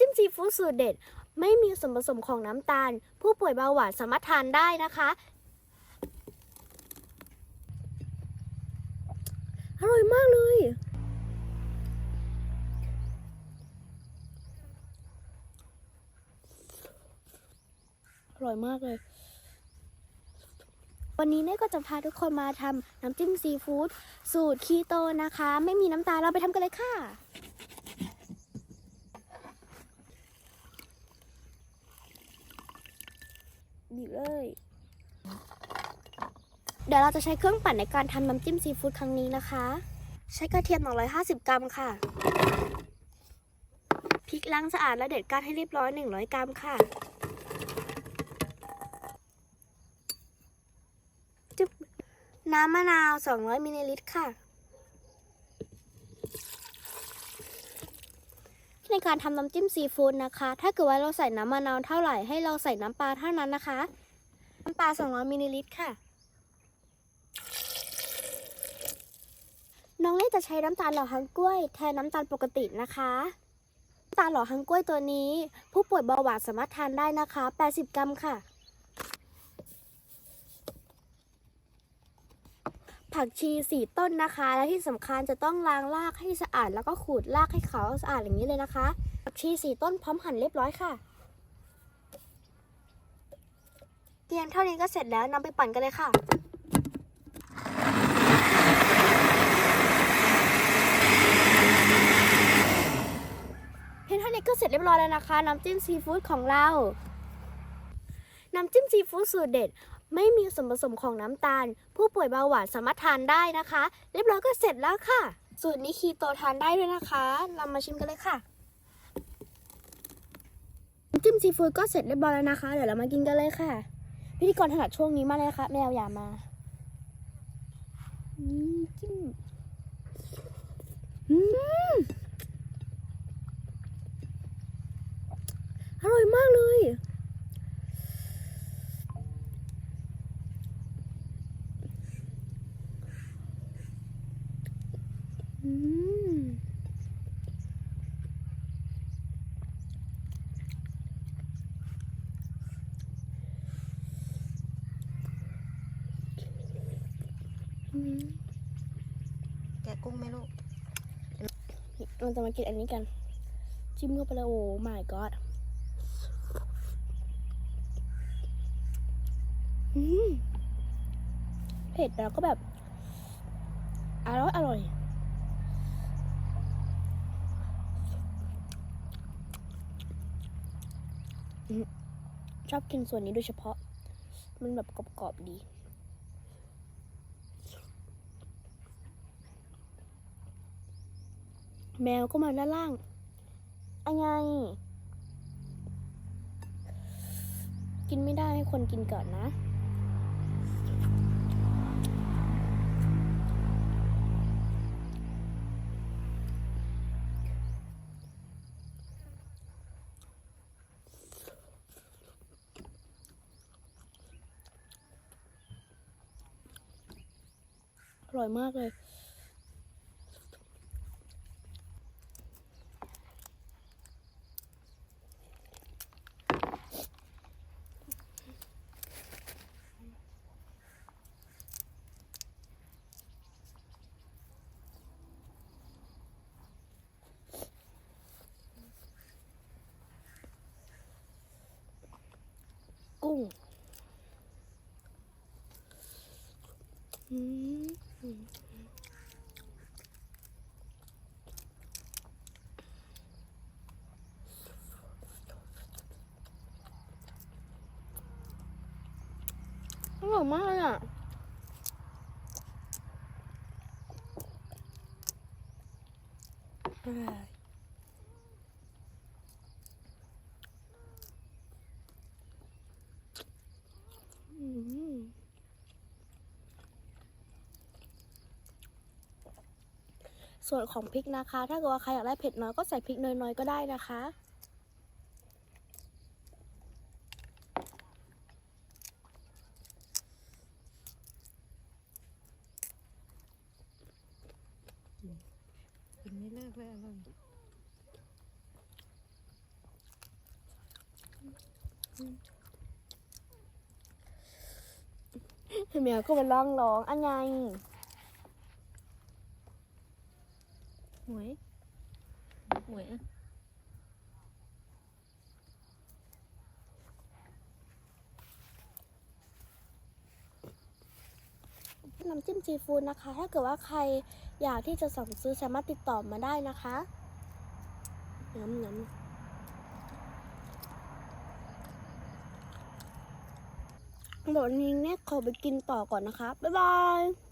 จิ้มซีฟู้ดสูตรเด็ด ไม่มีส่วนผสมของน้ำตาล ผู้ป่วยเบาหวานสามารถทานได้นะคะ อร่อยมากเลย อร่อยมากเลย วันนี้เน่ก็จะพาทุกคนมาทำน้ำจิ้มซีฟู้ดสูตรคีโตนะคะ ไม่มีน้ำตาลเราไปทำกันเลยค่ะ บีบเลย เดี๋ยวเราจะใช้เครื่องปั่นในการทำน้ำจิ้มซีฟู้ดครั้งนี้นะคะ ใช้กระเทียม 150 กรัมค่ะ พริกล้างสะอาดและเด็ดก้านให้เรียบร้อย 100 กรัมค่ะจึ๊บน้ำมะนาว 200มิลลิลิตรค่ะ ในการทำน้ำจิ้มซีฟู้ดนะคะ ถ้าเกิดว่าเราใส่น้ำมะนาวเท่าไหร่ให้เราใส่น้ำปลาเท่านั้นนะคะ น้ำปลา 200มิลลิลิตรค่ะ น้องเล่จะใช้น้ำตาลหล่อฮังกล้วยแทนน้ำตาลปกตินะคะน้ำตาลหล่อฮังกล้วยตัวนี้ ผู้ป่วยเบาหวานสามารถทานได้นะคะ 80 กรัมค่ะ ผักชีสี่ต้นนะคะ และที่สำคัญจะต้องล้างรากให้สะอาด แล้วก็ขูดรากให้ขาวสะอาดอย่างนี้เลยนะคะ ผักชีสี่ต้นพร้อมหั่นเรียบร้อยค่ะเพียงเท่านี้ก็เสร็จแล้วนำไปปั่นกันเลยค่ะเพียงเท่านี้ก็เสร็จเรียบร้อยแล้วนะคะ น้ำจิ้มซีฟู้ดของเราน้ำจิ้มซีฟู้ดสูตรเด็ด ไม่มีส่วนผสมของน้ำตาล ผู้ป่วยเบาหวานสามารถทานได้นะคะ เรียบร้อยก็เสร็จแล้วค่ะ สูตรนี้คีโตทานได้ด้วยนะคะ เรามาชิมกันเลยค่ะน้ำจิ้มซีฟู้ดก็เสร็จเรียบร้อยแล้วนะคะ เดี๋ยวเรามากินกันเลยค่ะ พิธีกรถนัดช่วงนี้มากเลยนะคะแมวอย่ามาอืมจิ้มอืมอร่อยมากเลย อืม อืม แกะกุ้งไหมลูกเราจะมากินอันนี้กัน จิ้มเข้าไปเลยโอ้ my god อืมเผ็ดแล้วก็แบบ อร่อยอร่อยชอบกินส่วนนี้โดยเฉพาะ มันแบบกรอบๆดี แมวก็มาด้านล่างอะไง กินไม่ได้ให้คนกินก่อนนะอร่อยมากเลย กุ้ง อืมอร่อยมากเลยอะ อร่อยอืม ส่วนของพริกนะคะ ถ้าเกิดว่าใครอยากได้เผ็ดน้อยก็ใส่พริกน้อยๆก็ได้นะคะกินไม่เลิกเลยอร่อยเหมียวก็มาร้องร้องอันไง หวยหวยอะน้ำจิ้มซีฟู้ดนะคะ ถ้าเกิดว่าใครอยากที่จะสั่งซื้อสามารถติดต่อมาได้นะคะน้ำน้ำเดี๋ยววันนี้เนี่ยขอไปกินต่อก่อนนะคะ บ๊ายบาย